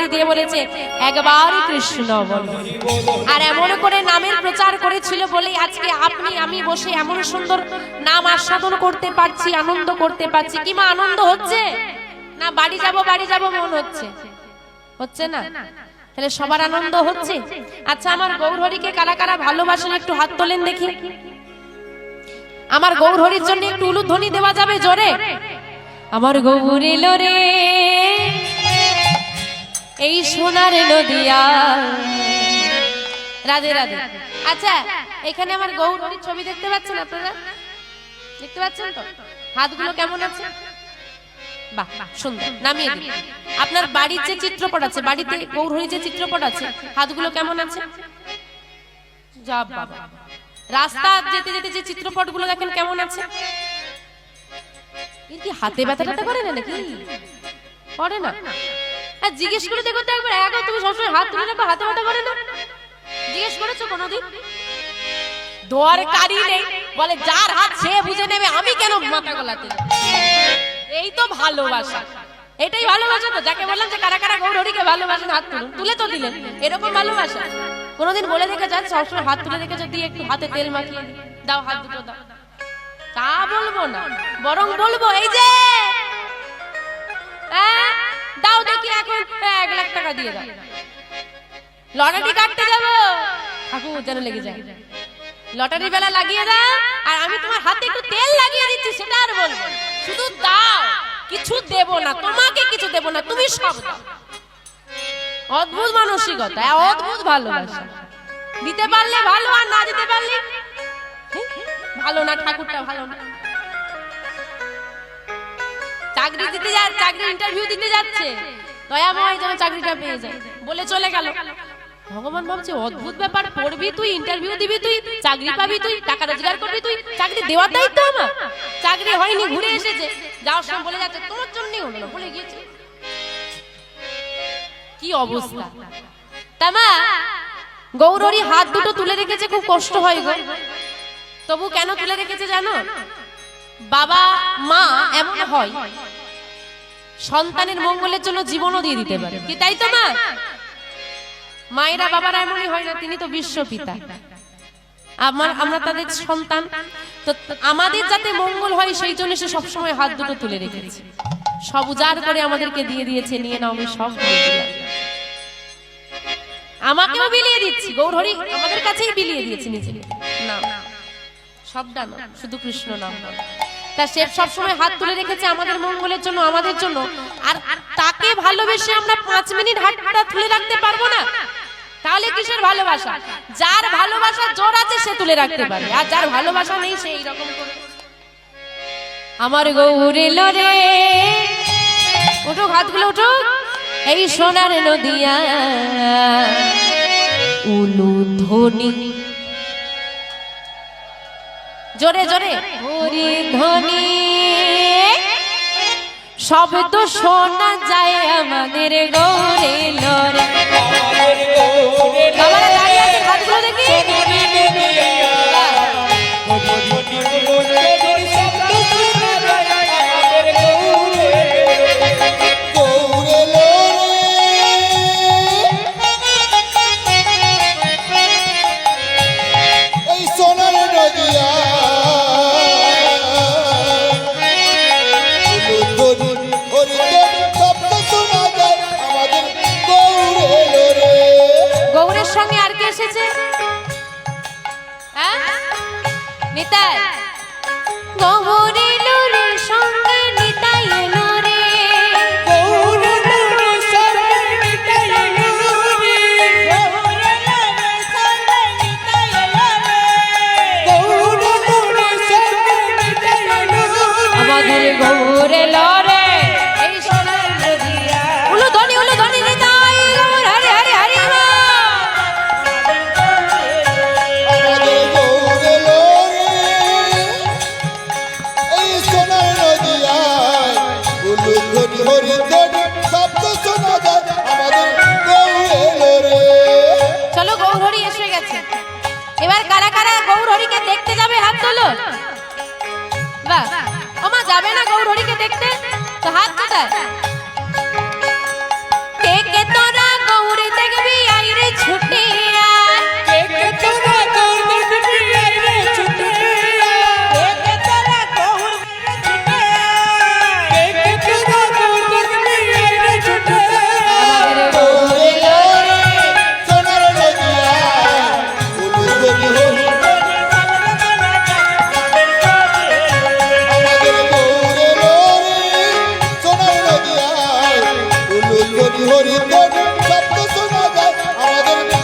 কড়াকড়ি দিয়ে বলেছে একবার কৃষ্ণ বল। আর এমন করে নামের প্রচার করেছিল বলেই আজকে আপনি, আমি বসে এমন সুন্দর নাম আস্বাদন করতে পারছি, আনন্দ করতে পারছি। কিমা আনন্দ হচ্ছে? না, বাড়ি যাব বাড়ি যাব মন হচ্ছে। হচ্ছে না? তাহলে সবার আনন্দ হচ্ছে? আচ্ছা আমার গৌরহরিকে কারা কারা ভালোবাসেন একটু হাত তোলেন দেখি। আমার গৌরহরির জন্য একটু উলুধ্বনি দেওয়া যাবে জোরে। আমার গৌর রে এই সোনার নদিয়া। রাধে রাধে। আচ্ছা এখানে আমার গৌরহরির ছবি দেখতে পাচ্ছেন আপনারা? দেখতে পাচ্ছেন তো? হাতগুলো কেমন আছে? বাহ, সুন্দর। নামিয়ে আপনার বাড়ির যে চিত্রপট আছে, বাড়িতে গৌরহরি যে চিত্রপট আছে, হাতগুলো কেমন আছে? যা রাস্তা যেতে যেতে যে চিত্রপটগুলো দেখেন, কেমন আছে? এর কি হাতে ব্যথা ট্যাথা করে না নাকি? করে না। আর জিজ্ঞেস করে দেখো তো একবার, এক তুমি সবসময় হাত তুলে রাখো হাতে ব্যথা করে না জিজ্ঞেস করেছ কোনোদিন? দরকারি নেই, বলে যার হাত সে বুঝে নেবে, আমি কেন মাথা গলাতে এই তো ভালোবাসা। এটাই ভালোবাসা তো, যাকে বললাম যে কারা কারা গৌরহরিকে ভালোবাসেন, হাত তুলুন। তুলে তো দিলেন, এরকম ভালোবাসা। কোনোদিন বলে দেখে যান সবসময় হাত তুলে দেখে যদি একটু হাতে তেল মাখিয়ে দাও, হাত দুটো দাও। তা বলব না, বরং বলব, এই যে দাও, দেখি এখন। এক লাখ টাকা দিয়ে দাও। লটারি কাটতে যাব? ঠাকুর, যেন লেগে যায়। লটারি বেলা লাগিয়ে দাও, আর আমি তোমার হাতে একটু তেল লাগিয়ে দিচ্ছি, সেটা আর বলব শুধু দাও, কিছু দেব না, তোমাকে কিছু দেব না, তুমি সব অদ্ভুত মানসিকতা, অদ্ভুত ভালোবাসা। দিতে পারলে ভালো, আর না দিতে পারলে? ভালো না, ঠাকুরটা ভালো না। চাকরি দিতে যা, চাকরি ইন্টারভিউ দিতে যাচ্ছে। দয়াময় যেন চাকরিটা পেয়ে যায়। বলে চলে গেল। ভগবান ভাবছে, অদ্ভুত ব্যাপার, পড়বি তুই ইন্টারভিউ দিবি তুই, চাকরি পাবি তুই, টাকা রোজগার করবি তুই, চাকরি দেওয়ার দায়িত্ব আমার। চাকরি হয়নি, ঘুরে এসেছে। যাওয়ার সময় বলে যাচ্ছে, তোমার জন্যই হলো না বলে গিয়েছে। কি অবস্থা? তামা গৌরী হাত দুটো তুলে রেখেছে, খুব কষ্ট হয় গো। তবু কেন তুলে রেখেছে জানো? বাবা, মা এমন হয়। সন্তানের মঙ্গলের জন্য জীবনও দিয়ে দিতে পারে। কি তাই তো মা মায়েরা, বাবারা এমনই হয় না, তিনি তো বিশ্ব পিতা। আমার আমরা তাদের সন্তান। তো আমাদের যাতে মঙ্গল হয়, সেই জন্য সে সবসময় হাত দুটো তুলে রেখেছে। সব উজাড় করে আমাদেরকে দিয়ে দিয়েছে, নিয়ে নাও, আমি সব আমাকেও বিলিয়ে দিচ্ছি, গৌরহরি, আমাদের কাছেই বিলিয়ে দিয়েছে নিজে না সবটা না শুধু কৃষ্ণ নাম। না তা সে সবসময় হাত তুলে রেখেছে আমাদের মঙ্গলের জন্য, আমাদের জন্য। আর তাকে ভালোবেসে আমরা পাঁচ মিনিট হাতটা তুলে রাখতে পারব না। তাহলে কিসের ভালোবাসা? যার ভালোবাসা জোর আছে সে তুলে রাখতে পারে, আর যার ভালোবাসা নেই সে এইরকম আমার গৌরে লরে উঠো হাতগুলো উঠো এই সোনার নদিয়া, উলু ধ্বনি জোরে জোরে। হরি ধ্বনি শব্দ শোনা যায় আমাদের গৌরে লরে। বাবারা দাঁড়িয়ে আছে হাতগুলো দেখি। গৌরে এবার কারা কারা গৌর হরিকে দেখতে যাবে হাত তোলো। বাহ, ওমা যাবে না গৌর হরিকে দেখতে? তো হাত কোথায়? কে কে তোরা গৌর দেখবি, আইরে ছুট শব্দ শোনা যায়। আমাদের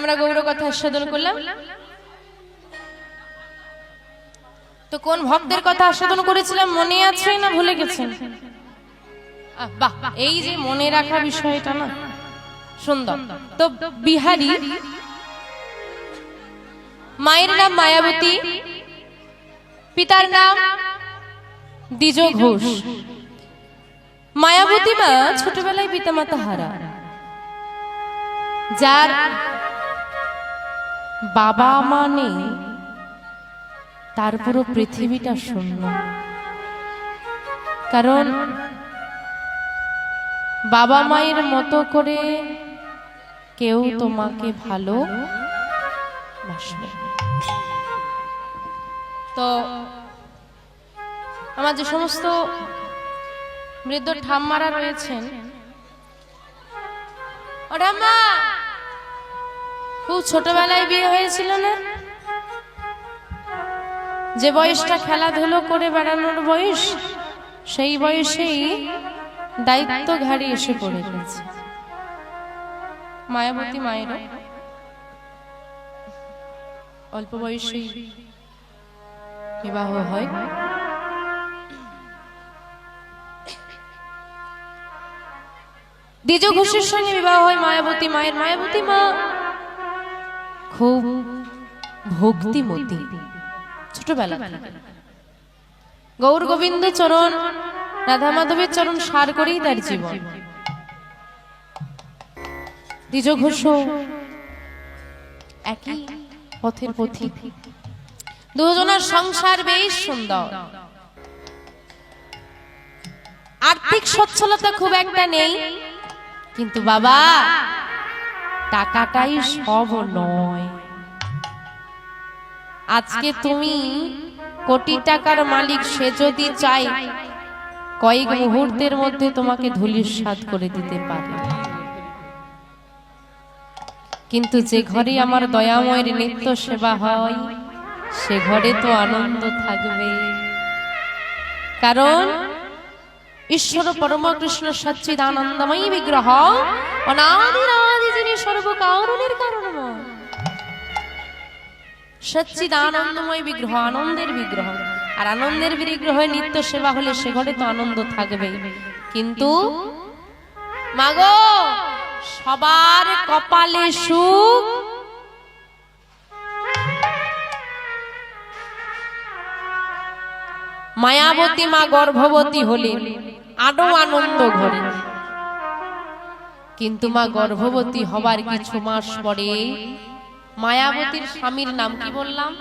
আমরা গৌর কথা আস্বাদন করলাম। তো কোন ভক্তের কথা আস্বাদন করেছিলাম, মনে আছে না ভুলে গেছেন? এই যে মনে রাখা বিষয়টা না, সুন্দর। তো বিহারি, মায়ের নাম মায়াবতী, পিতার নাম দ্বিজ ঘোষ মায়াবতী মা ছোটবেলায় পিতামাতা হারা। যার বাবা মা নেই তার পুরো পৃথিবীটা শূন্য। কারণ বাবা মায়ের মতো করে কেউ তোমাকে ভালো তো আমার যে সমস্ত বৃদ্ধ ঠাম্মারা রয়েছেন ও ঠাম্মা খুব ছোটবেলায় বিয়ে হয়েছিল না? যে বয়সটা খেলাধুলো করে বেড়ানোর বয়স, সেই বয়সেই দায়িত্ব ঘাড়ি এসে পড়ে গেছে। মায়াবতী মায়েরও। অল্প বয়সেই বিবাহ হয়। দ্বিজ ঘোষের সঙ্গে বিবাহ হয় মায়াবতী মায়ের। মায়াবতী মা খুব ভক্তিমতী। ছোটবেলা গৌর গোবিন্দ চরণ, রাধা মাধবের চরণ সার করেই তার জীবন। দ্বিজ ঘোষ একই পথের পথিক। দুজনের সংসার বেশ সুন্দর। আর্থিক সচ্ছলতা খুব একটা নেই। কিন্তু বাবা টাকাটাই সব নয়। আজকে তুমি কোটি টাকার মালিক সে যদি চাই কয়েক মুহূর্তের মধ্যে তোমাকে ধুলির স্বাদ করে দিতে পারে। কিন্তু যে ঘরে আমার দয়াময়ের নিত্য সেবা হয় সে ঘরে তো আনন্দ থাকবে। কারণ ঈশ্বর পরম কৃষ্ণ সচ্চিদ আনন্দময়ী বিগ্রহ অনাদিরাদি যিনি সর্বকারণের কারণময় সচ্চিদ আনন্দময় বিগ্রহ আনন্দের বিগ্রহ। আর আনন্দের বিগ্রহ নিত্য সেবা হলে সে ঘরে তো আনন্দ থাকবে কিন্তু মাগো সবার কপালে সুখ। মায়াবতী মা গর্ভবতী হলে আরও আনন্দ ঘরে। কিন্তু মা গর্ভবতী হবার কিছু মাস পরে মায়াবতীর স্বামীর নাম কি বললাম?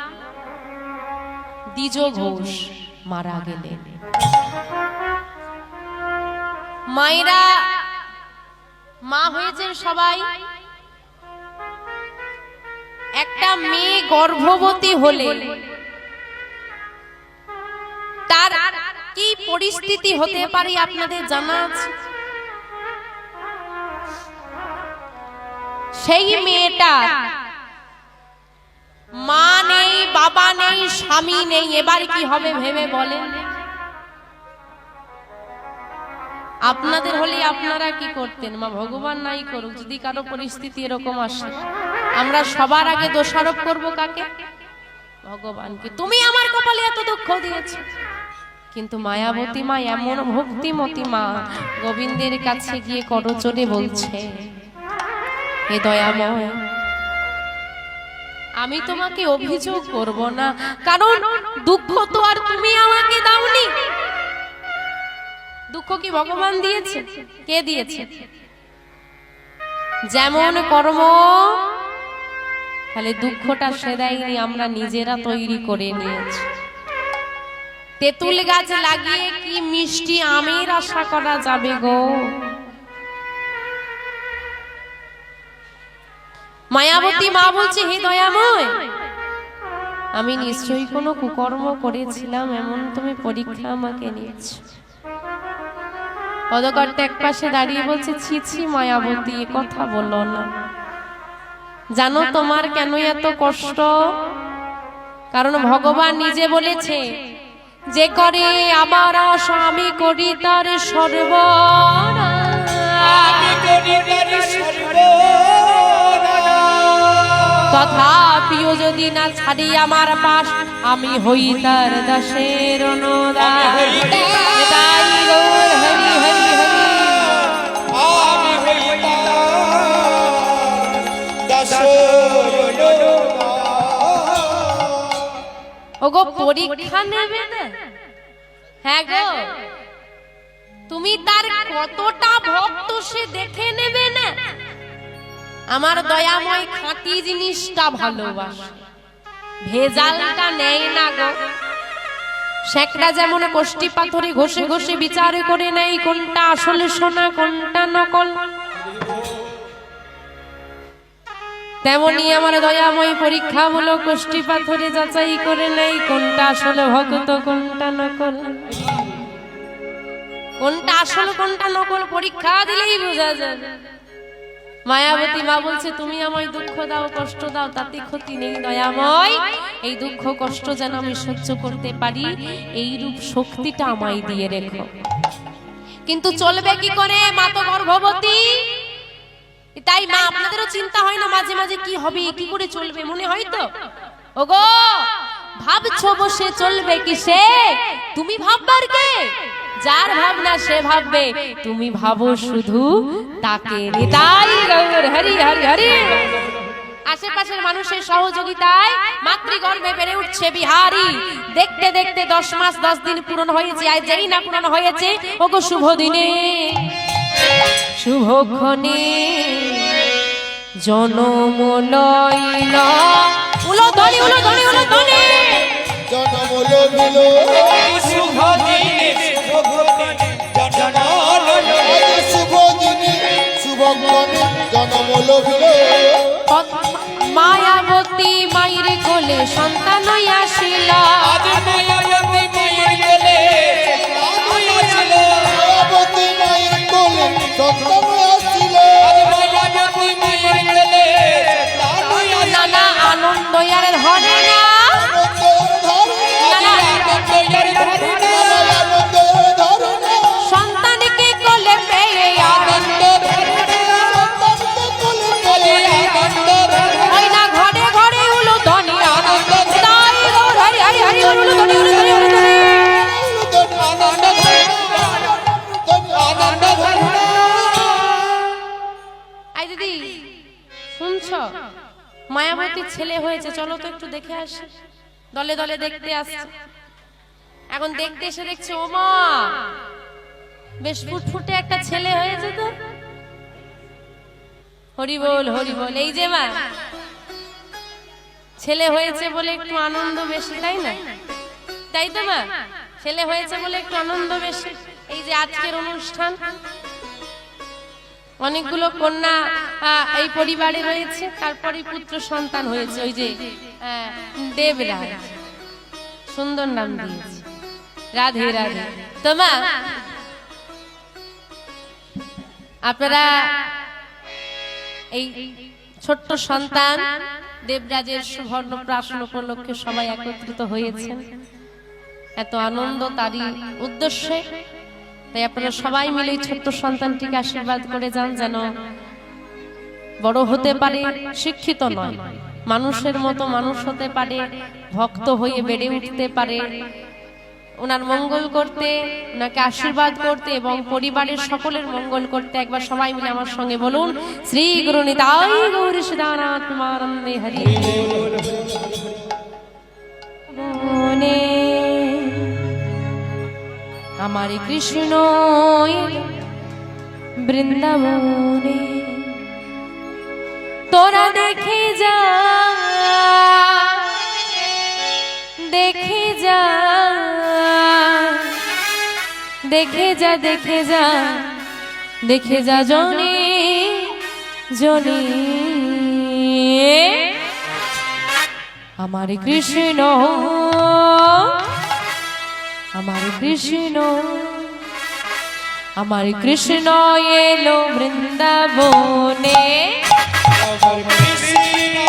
দ্বিজ ঘোষ মারা গেলেন। মায়েরা, মা হয়েছেন সবাই। একটা মেয়ে গর্ভবতী হলে পরিস্থিতি হতে পারে আপনাদের জানা আছে। সেই মেয়েটা মা নেই বাবা নেই স্বামী নেই এবার কি হবে ভেবে বলেন? আপনাদের হলে আপনারা কি করতেন? মা ভগবান নাই করুক যদি কারও পরিস্থিতি এরকম আসে। আমরা সবার আগে দোষারোপ করব কাকে? ভগবানকে। তুমি আমার কপালে এত দুঃখ দিয়েছ। কিন্তু মায়াবতী মা এমন ভক্তিমতী মা। গোবিন্দের কাছে গিয়ে করচরে বলছে। হে দয়াময়। আমি তোমাকে অভিযোগ করব না। কারণ দুঃখ তো আর তুমি আমাকে দাওনি। দুঃখ কি ভগবান দিয়েছে? কে দিয়েছে? যেমন কর্ম তাহলে দুঃখটা সে দেয়নি আমরা নিজেরা তৈরি করে নিয়েছি। তেঁতুল গাছ লাগিয়ে কি মিষ্টি আমের আশা করা যাবে গো? মায়াবতী মা বলছে হে দয়াময় আমি নিশ্চয়ই কোনো কুকর্ম করেছিলাম এমন তুমি পরীক্ষা আমাকে নিয়েছ। পদকর্তা এক পাশে দাঁড়িয়ে বলছে ছি ছি মায়াবতী এ কথা বলো না। জানো তোমার কেন এত কষ্ট? কারণ ভগবান নিজে বলেছে যে করে আমার স্বামী করি তার সর্ব। তথাপিও যদি না ছাড়ি আমার পাশ, আমি হই তার দাসের অনুদান ওগো পরীক্ষা নেবে হ্যাঁ গো, তুমি তার কতটা ভক্ত সে দেখে নেবে না। আমার দয়াময় খাঁটি জিনিসটা ভালোবাসে। ভেজালটা নেয় না গো। শেখরা যেমন কষ্টি পাথরে ঘষে ঘষে বিচার করে নেই কোনটা আসলে সোনা, কোনটা নকল। তেমনি আমার দয়াময় পরীক্ষামূলক কোষ্টি পাথরে যাচাই করে নেই কোনটা আসলে ভক্ত কোনটা নকল। কোনটা আসল কোনটা নকল পরীক্ষা দিলেই বোঝা যায় মায়াবতী মা বলছে তুমি আমায় দুঃখ দাও কষ্ট দাও তাতে ক্ষতি নেই দয়াময়। এই দুঃখ কষ্ট যেন আমি সহ্য করতে পারি এই রূপ শক্তিটা আমায় দিয়ে রেখো। কিন্তু চলবে কি করে মা তো গর্ভবতী তাই মা আপনাদেরও চিন্তা হয় না মাঝে মাঝে কি হবে কি করে চলবে মনে হয় তো? ওগো ভাবছ বসে চলবে কি সে তুমি ভাববার কে? যার ভাবনা সে ভাববে তুমি ভাবো শুধু তাকে নিতাই গৌর হরি হরি হরি। আশেপাশের মানুষের সহযোগিতায় মাতৃগর্ভে বেড়ে উঠছে বিহারি। দেখতে দেখতে দশ মাস দশ দিন পূরণ হয়েছে আর যেই না পূরণ হয়েছে ওগো শুভ দিনে। শুভ শুভক্ষণে জনম লইল উলো ধনি উলো ধনি উলো ধনি জনম লভিল শুভ দিনে শুভ দিনে জনম শুভ দিনে শুভক্ষণে জনম লভিল মায়াবতী মায়ের কোলে সন্তান আসিল। আজ মায়াবতী মায়ের গেলে আমি আসিল। মায়াবতী মায়ের কোলে সন্তান আসছিল আনন্দ আর ধরে। দেখে আসি। দলে দলে দেখতে আসছে। এখন দেখতে এসে দেখছে, ও মা! বেশ ফুটফুটে একটা ছেলে হয়েছে তো। হরি বল হরি বল, এই যে মা। ছেলে হয়েছে বলে একটু আনন্দ বেশি, তাই না? তাই তো মা। ছেলে হয়েছে বলে একটু আনন্দ বেশি। এই যে আজকের অনুষ্ঠান। অনেকগুলো কন্যা এই পরিবারে রয়েছে তারপরে পুত্র সন্তান হয়েছে, ওই যে দেবরাজ। সুন্দর নাম দিয়েছে। রাধে রাধে। তোমা? আপনারা এই ছোট্ট সন্তান দেবরাজের সুবর্ণ প্রাশন উপলক্ষে সবাই একত্রিত হয়েছেন। এত আনন্দ তারই উদ্দেশ্যে। তাই আপনারা সবাই মিলে ছোট্ট সন্তানটিকে আশীর্বাদ করে যান যেন বড় হতে পারে, শিক্ষিত নয়। মানুষের মতো মানুষ হতে পারে, ভক্ত হয়ে বেড়ে উঠতে পারে। ওনার মঙ্গল করতে, ওনাকে আশীর্বাদ করতে এবং পরিবারের সকলের মঙ্গল করতে একবার সবাই মিলে আমার সঙ্গে বলুন, শ্রী গুরু নিতাই হরি আমার কৃষ্ণ বৃন্দাবনে তোরা দেখে যা। দেখে যা। দেখে যা দেখে যা। দেখে যা জনে জনে। আমার কৃষ্ণ আমার কৃষ্ণ আমার কৃষ্ণ এলো বৃন্দাবনে। আমার কৃষ্ণ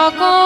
সকল